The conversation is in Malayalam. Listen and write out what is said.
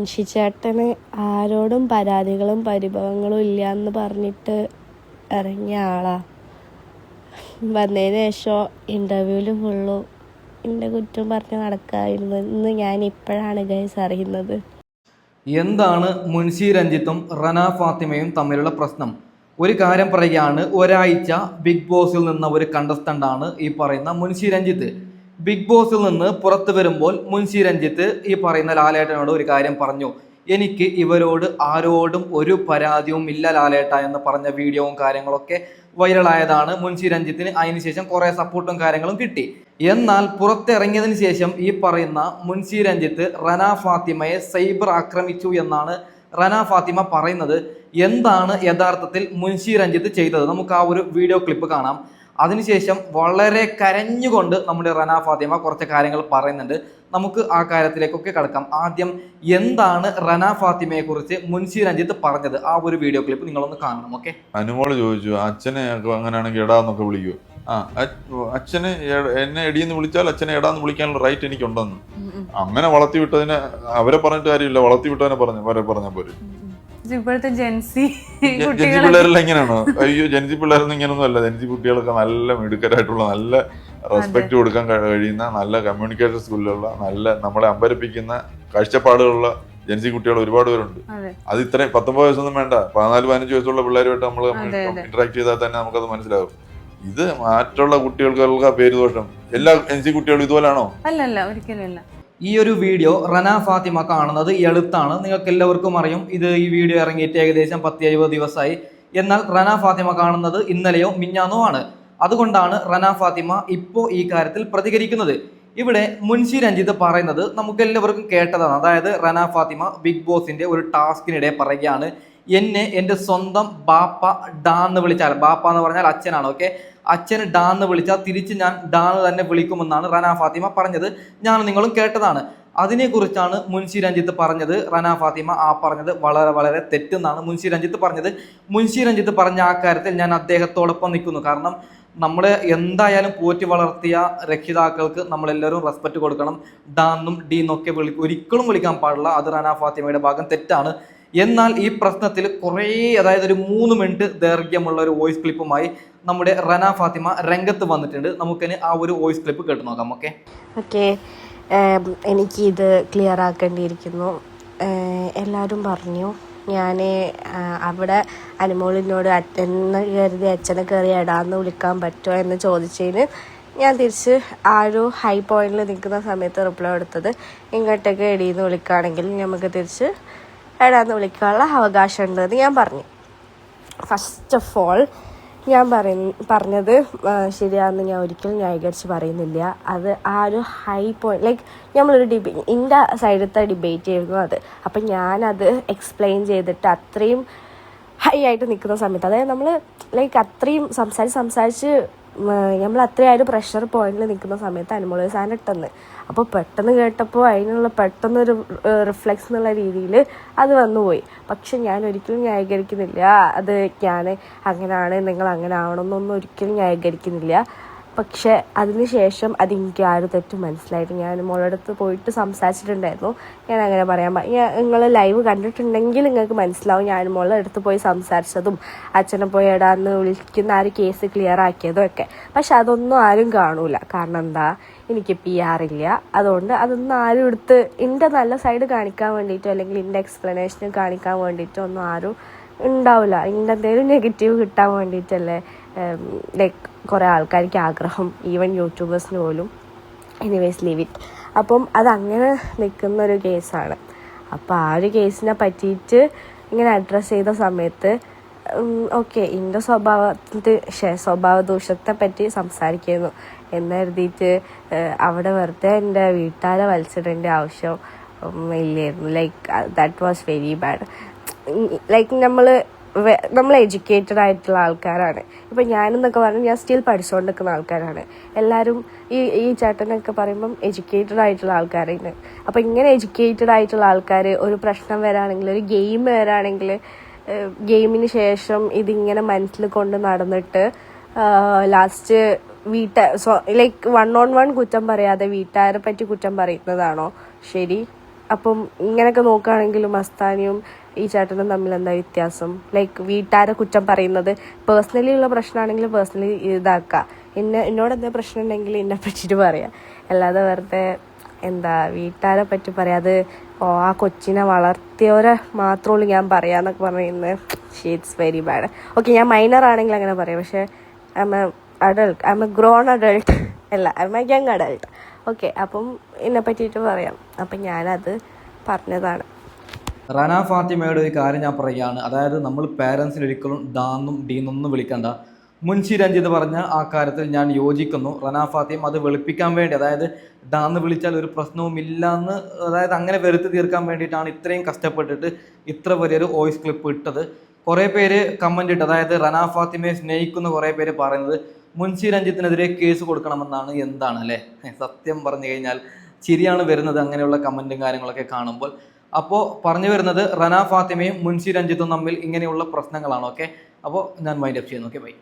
മുൻഷിച്ചേട്ടന് ആരോടും പരാതികളും പരിഭവങ്ങളും ഇല്ല എന്ന് പറഞ്ഞിട്ട് ഇറങ്ങിയ ആളാ. വന്നതിന് ശേഷം ഇന്റർവ്യൂവിൽ ഫുള്ളു എന്റെ കുറ്റം പറഞ്ഞ് നടക്കായിരുന്നു. എന്ന് ഞാൻ ഇപ്പോഴാണ് ഗൈസ് അറിയുന്നത്. എന്താണ് മുൻഷി രഞ്ജിത്തും റന ഫാത്തിമയും തമ്മിലുള്ള പ്രശ്നം? ഒരു കാര്യം പറയുകയാണ് ഒരാഴ്ച ബിഗ് ബോസിൽ നിന്ന ഒരു കണ്ടസ്റ്റന്റാണ് ഈ പറയുന്ന മുൻഷി രഞ്ജിത്ത്. ബിഗ് ബോസിൽ നിന്ന് പുറത്തു വരുമ്പോൾ മുൻഷി രഞ്ജിത്ത് ഈ പറയുന്ന ലാലേട്ടനോട് ഒരു കാര്യം പറഞ്ഞു. എനിക്ക് ഇവരോട് ആരോടും ഒരു പരാതിയും ഇല്ല ലാലേട്ട എന്ന് പറഞ്ഞ വീഡിയോവും കാര്യങ്ങളൊക്കെ വൈറലായതാണ് മുൻഷി രഞ്ജിത്തിന്. അതിനുശേഷം കുറേ സപ്പോർട്ടും കാര്യങ്ങളും കിട്ടി. എന്നാൽ പുറത്തിറങ്ങിയതിന് ശേഷം ഈ പറയുന്ന മുൻഷി രഞ്ജിത്ത് റന ഫാത്തിമയെ സൈബർ ആക്രമിച്ചു എന്നാണ് റന ഫാത്തിമ പറയുന്നത്. എന്താണ് യഥാർത്ഥത്തിൽ മുൻഷി രഞ്ജിത്ത് ചെയ്തത്? നമുക്ക് ആ ഒരു വീഡിയോ ക്ലിപ്പ് കാണാം. അതിനുശേഷം വളരെ കരഞ്ഞുകൊണ്ട് നമ്മുടെ റന ഫാത്തിമ കുറച്ച് കാര്യങ്ങൾ പറയുന്നുണ്ട്. നമുക്ക് ആ കാര്യത്തിലേക്കൊക്കെ കടക്കാം. ആദ്യം എന്താണ് റന ഫാത്തിമയെ കുറിച്ച് മുൻഷി രഞ്ജിത്ത് പറഞ്ഞത്? ആ ഒരു വീഡിയോ ക്ലിപ്പ് നിങ്ങളൊന്ന് കാണണം ഓക്കെ അനുമോൾ ചോദിച്ചു അച്ഛനെ അങ്ങനെയാണെങ്കിൽ എടാന്നൊക്കെ വിളിക്കൂ ആ അച്ഛന് എന്നെ എടിയെന്ന് വിളിച്ചാൽ അച്ഛനെ എടാന്ന് വിളിക്കാനുള്ള റൈറ്റ് എനിക്കുണ്ടെന്ന്. അങ്ങനെ വളർത്തി വിട്ടതിനെ അവരെ പറഞ്ഞിട്ട് കാര്യമില്ല. വളർത്തി വിട്ടതിനെ പറഞ്ഞു അവരെ പറഞ്ഞ പോരെ. ഇത് ഇപ്പോഴത്തെ ജെൻസി ജെൻസി കുട്ടികളെ പിള്ളേരെല്ലാം ഇങ്ങനെയാണോ അയ്യോ ജെൻസി പിള്ളേരൊന്നും ഇങ്ങനൊന്നും അല്ല. ജെൻസി കുട്ടികളൊക്കെ നല്ല മിടുക്കരായിട്ടുള്ള നല്ല റെസ്പെക്ട് കൊടുക്കാൻ കഴി- കഴിയുന്ന നല്ല കമ്മ്യൂണിക്കേഷൻ സ്കില്ലുള്ള നല്ല നമ്മളെ അമ്പരപ്പിക്കുന്ന കാഴ്ചപ്പാടുകളുള്ള ജെൻസി കുട്ടികൾ ഒരുപാട് പേരുണ്ട്. അതെ. ഇത്രയും പത്തൊമ്പത് വയസ്സൊന്നും വേണ്ട. പതിനാല് പതിനഞ്ച് വയസ്സുള്ള പിള്ളേരുമായിട്ട് നമ്മൾ. ഇന്ററാക്ട് ചെയ്താൽ തന്നെ നമുക്കത് മനസ്സിലാകും. ഇത് മറ്റുള്ള കുട്ടികൾക്കുള്ള പേര് ദോഷം. എല്ലാ ജനസി കുട്ടികളും ഇതുപോലാണോ? അല്ലല്ല ഒരിക്കലും ഈ ഒരു വീഡിയോ റന ഫാത്തിമ കാണുന്നത് എളുത്താണ് നിങ്ങൾക്ക് എല്ലാവർക്കും അറിയും ഇത് ഈ വീഡിയോ ഇറങ്ങിയിട്ട് ഏകദേശം പത്തി എഴുപത് ദിവസമായി. എന്നാൽ റന ഫാത്തിമ കാണുന്നത് ഇന്നലെയോ മിഞ്ഞാന്നോ ആണ്. അതുകൊണ്ടാണ് റന ഫാത്തിമ ഇപ്പോൾ ഈ കാര്യത്തിൽ പ്രതികരിക്കുന്നത്. ഇവിടെ മുൻഷി രഞ്ജിത്ത് പറയുന്നത് നമുക്ക് എല്ലാവർക്കും കേട്ടതാണ്. അതായത് റന ഫാത്തിമ ബിഗ് ബോസിന്റെ ഒരു ടാസ്കിനിടെ പറയുകയാണ്. എന്നെ എന്റെ സ്വന്തം ബാപ്പ ഡാ എന്ന് വിളിച്ചാൽ ബാപ്പ എന്ന് പറഞ്ഞാൽ അച്ഛനാണ് ഓക്കെ ഡാ എന്ന് വിളിച്ചാൽ തിരിച്ച് ഞാൻ ഡാ എന്ന് തന്നെ വിളിക്കുമെന്നാണ് റന ഫാത്തിമ പറഞ്ഞത്. ഞാൻ നിങ്ങളും കേട്ടതാണ്. അതിനെക്കുറിച്ചാണ് മുൻഷി രഞ്ജിത്ത് പറഞ്ഞത്. റന ഫാത്തിമ ആ പറഞ്ഞത് വളരെ വളരെ തെറ്റെന്നാണ് മുൻഷി രഞ്ജിത്ത് പറഞ്ഞത്. മുൻഷി രഞ്ജിത്ത് പറഞ്ഞ ആ കാര്യത്തിൽ ഞാൻ അദ്ദേഹത്തോടൊപ്പം നിൽക്കുന്നു. കാരണം നമ്മൾ എന്തായാലും പോറ്റി വളർത്തിയ രക്ഷിതാക്കൾക്ക് നമ്മളെല്ലാവരും റെസ്പെക്റ്റ് കൊടുക്കണം. ഡാന്നും ഡി എന്നൊക്കെ വിളി ഒരിക്കലും വിളിക്കാൻ പാടില്ല. അത് റന ഫാത്തിമയുടെ ഭാഗം തെറ്റാണ്. എന്നാൽ ഈ പ്രശ്നത്തിൽ കുറേ അതായത് ഒരു മൂന്ന് മിനിറ്റ് ദൈർഘ്യമുള്ള ഒരു വോയിസ് ക്ലിപ്പുമായി നമ്മുടെ റന ഫാത്തിമ രംഗത്ത് വന്നിട്ടുണ്ട്. നമുക്കിനി ആ ഒരു വോയിസ് ക്ലിപ്പ് കേട്ട് നോക്കാം ഓക്കെ ഓക്കെ എനിക്കിത് ക്ലിയർ ആക്കേണ്ടിയിരിക്കുന്നു. എല്ലാവരും പറഞ്ഞു ഞാൻ അവിടെ അനുമോളിനോട് എന്ന് കരുതി അച്ഛനെ കയറി ഇടാന്ന് വിളിക്കാൻ പറ്റുമോ? എന്ന് ചോദിച്ചതിന് ഞാൻ തിരിച്ച് ആ ഒരു ഹൈ പോയിന്റിൽ നിൽക്കുന്ന സമയത്ത് റിപ്ലൈ കൊടുത്തത് ഇങ്ങോട്ടൊക്കെ എടിയിൽ നിന്ന് വിളിക്കുകയാണെങ്കിൽ നമുക്ക് തിരിച്ച് എടാന്ന് വിളിക്കാനുള്ള അവകാശം ഉണ്ടെന്ന് ഞാൻ പറഞ്ഞു. ഫസ്റ്റ് ഓഫ് ഓൾ ഞാൻ പറയുന്ന പറഞ്ഞത് ശരിയാണെന്ന് ഞാൻ ഒരിക്കലും ന്യായീകരിച്ച് പറയുന്നില്ല. അത് ആ ഒരു ഹൈ പോയിന്റ് ലൈക്ക് നമ്മളൊരു ഡിബേ എന്റെ സൈഡത്തെ ഡിബേറ്റ് ചെയ്യുന്നു അത്. അപ്പം ഞാനത് എക്സ്പ്ലെയിൻ ചെയ്തിട്ട് അത്രയും ഹൈ ആയിട്ട് നിൽക്കുന്ന സമയത്ത് അതായത് നമ്മൾ ലൈക്ക് അത്രയും സംസാരിച്ച് സംസാരിച്ച് നമ്മൾ അത്രയായിട്ട് പ്രഷർ പോയിന്റിൽ നിൽക്കുന്ന സമയത്ത് അനുമോൾ സാധനം ഇട്ടെന്ന്. അപ്പോൾ പെട്ടെന്ന് കേട്ടപ്പോൾ അതിനുള്ള പെട്ടെന്നൊരു റിഫ്ലെക്സ് എന്നുള്ള രീതിയിൽ അത് വന്നുപോയി. പക്ഷെ ഞാൻ ഒരിക്കലും ന്യായീകരിക്കുന്നില്ല. അത് ഞാൻ അങ്ങനെയാണ് നിങ്ങൾ അങ്ങനെ ആവണമെന്നൊന്നും ഒരിക്കലും ന്യായീകരിക്കുന്നില്ല. പക്ഷെ അതിനുശേഷം അത് എനിക്ക് ആ ഒരു തെറ്റ് മനസ്സിലായിട്ട് ഞാൻ മോളടുത്ത് പോയിട്ട് സംസാരിച്ചിട്ടുണ്ടായിരുന്നു. ഞാൻ അങ്ങനെ പറയാൻ നിങ്ങൾ ലൈവ് കണ്ടിട്ടുണ്ടെങ്കിൽ നിങ്ങൾക്ക് മനസ്സിലാവും ഞാൻ മോളെ അടുത്ത് പോയി സംസാരിച്ചതും അച്ഛനെ പോയി ഇടാന്ന് വിളിക്കുന്ന ആ ഒരു കേസ് ക്ലിയർ ആക്കിയതും ഒക്കെ. പക്ഷെ അതൊന്നും ആരും കാണൂല. കാരണം എന്താ? എനിക്ക് പി ആർ ഇല്ല. അതുകൊണ്ട് അതൊന്നും ആരും എടുത്ത് എന്റെ നല്ല സൈഡ് കാണിക്കാൻ വേണ്ടിയിട്ടോ അല്ലെങ്കിൽ എന്റെ എക്സ്പ്ലനേഷൻ കാണിക്കാൻ വേണ്ടിയിട്ടോ ഒന്നും ആരും ഉണ്ടാവില്ല എന്റെ എന്തെങ്കിലും നെഗറ്റീവ് കിട്ടാൻ വേണ്ടിയിട്ടല്ലേ? ലൈക്ക് കുറേ ആൾക്കാർക്ക് ആഗ്രഹം ഈവൻ യൂട്യൂബേഴ്സിന് പോലും. എനിവേസ് ലീവ് ഇറ്റ് അപ്പം അതങ്ങനെ നിൽക്കുന്ന ഒരു കേസാണ്. അപ്പോൾ ആ ഒരു കേസിനെ പറ്റിയിട്ട് ഇങ്ങനെ അഡ്രസ്സ് ചെയ്ത സമയത്ത് ഓക്കെ എന്റെ സ്വഭാവത്തിൽ സ്വഭാവ ദൂഷ്യത്തെ പറ്റി സംസാരിക്കുന്നു. എന്ന് കരുതിയിട്ട് അവിടെ വെറുതെ എന്റെ വീട്ടുകാരെ വലിച്ചിടേണ്ട ആവശ്യം ഇല്ലായിരുന്നു. Like that was very bad like നമ്മൾ നമ്മൾ എഡ്യൂക്കേറ്റഡ് ആയിട്ടുള്ള ആൾക്കാരാണ്. ഇപ്പം ഞാനെന്നൊക്കെ പറഞ്ഞാൽ ഞാൻ സ്റ്റിൽ പഠിച്ചുകൊണ്ട് നിൽക്കുന്ന ആൾക്കാരാണ്. എല്ലാവരും ഈ ഈ ചേട്ടനൊക്കെ പറയുമ്പം എഡ്യൂക്കേറ്റഡ് ആയിട്ടുള്ള ആൾക്കാരാണ്. അപ്പം ഇങ്ങനെ എഡ്യൂക്കേറ്റഡ് ആയിട്ടുള്ള ആൾക്കാർ ഒരു പ്രശ്നം വരാണെങ്കിൽ ഒരു ഗെയിം വരാണെങ്കിൽ ഗെയിമിന് ശേഷം ഇതിങ്ങനെ മനസ്സിൽ കൊണ്ട് നടന്നിട്ട് ലാസ്റ്റ് വീട്ട ലൈക്ക് വൺ ഓൺ വൺ കുറ്റം പറയാതെ വീട്ടുകാരെ പറ്റി കുറ്റം പറയുന്നതാണോ? ശരി. അപ്പം ഇങ്ങനെയൊക്കെ നോക്കുകയാണെങ്കിലും മസ്താനിയും ഈ ചേട്ടനും തമ്മിൽ എന്താ വ്യത്യാസം? ലൈക്ക് വീട്ടുകാരെ കുറ്റം പറയുന്നത് പേഴ്സണലി ഉള്ള പ്രശ്നമാണെങ്കിൽ പേഴ്സണലി ഇതാക്കുക എന്നെ എന്നോട് എന്താ പ്രശ്നം ഉണ്ടെങ്കിൽ എന്നെ പറ്റിയിട്ട് പറയാം. അല്ലാതെ വെറുതെ എന്താ വീട്ടുകാരെ പറ്റി പറയാതെ ഓ ആ കൊച്ചിനെ വളർത്തിയവരെ മാത്രമുള്ളൂ ഞാൻ പറയാന്നൊക്കെ പറയുന്നത്. ഷീറ്റ്സ് വെരി ബാഡ് ഓക്കെ ഞാൻ മൈനർ ആണെങ്കിൽ അങ്ങനെ പറയാം. പക്ഷേ I'm a adult I'm a grown adult അല്ല I'm a young adult okay അപ്പം എന്നെ പറ്റിയിട്ട് പറയാം. അപ്പം ഞാനത് പറഞ്ഞതാണ്. റന ഫാത്തിമയുടെ ഒരു കാര്യം ഞാൻ പറയുകയാണ്. അതായത് നമ്മൾ പേരൻസിന് ഒരിക്കലും ഡാന്നും ഡീന്നൊന്നും വിളിക്കണ്ട. മുൻഷി രഞ്ജിത് പറഞ്ഞ ആ കാര്യത്തിൽ ഞാൻ യോജിക്കുന്നു. റന ഫാത്തിമ അത് വെളുപ്പിക്കാൻ വേണ്ടി അതായത് ഡാന്ന് വിളിച്ചാൽ ഒരു പ്രശ്നവും ഇല്ലാന്ന് അതായത് അങ്ങനെ വരുത്തി തീർക്കാൻ വേണ്ടിയിട്ടാണ് ഇത്രയും കഷ്ടപ്പെട്ടിട്ട് ഇത്ര വലിയൊരു വോയിസ് ക്ലിപ്പ് ഇട്ടത്. കുറേ പേര് കമന്റ് ഇട്ട് അതായത് റന ഫാത്തിമയെ സ്നേഹിക്കുന്ന കുറേ പേര് പറയുന്നത് മുൻഷി രഞ്ജിത്തിനെതിരെ കേസ് കൊടുക്കണമെന്നാണ് എന്താണ് അല്ലേ? സത്യം പറഞ്ഞു കഴിഞ്ഞാൽ ചിരിയാണ് വരുന്നത് അങ്ങനെയുള്ള കമന്റും കാര്യങ്ങളൊക്കെ കാണുമ്പോൾ. അപ്പോൾ പറഞ്ഞു വരുന്നത് റന ഫാത്തിമയും മുൻസി രഞ്ജിത്തും തമ്മിൽ ഇങ്ങനെയുള്ള പ്രശ്നങ്ങളാണ്. ഓക്കെ അപ്പോൾ ഞാൻ മൈൻഡ് അപ്പ് ചെയ്യുന്നു. Okay bye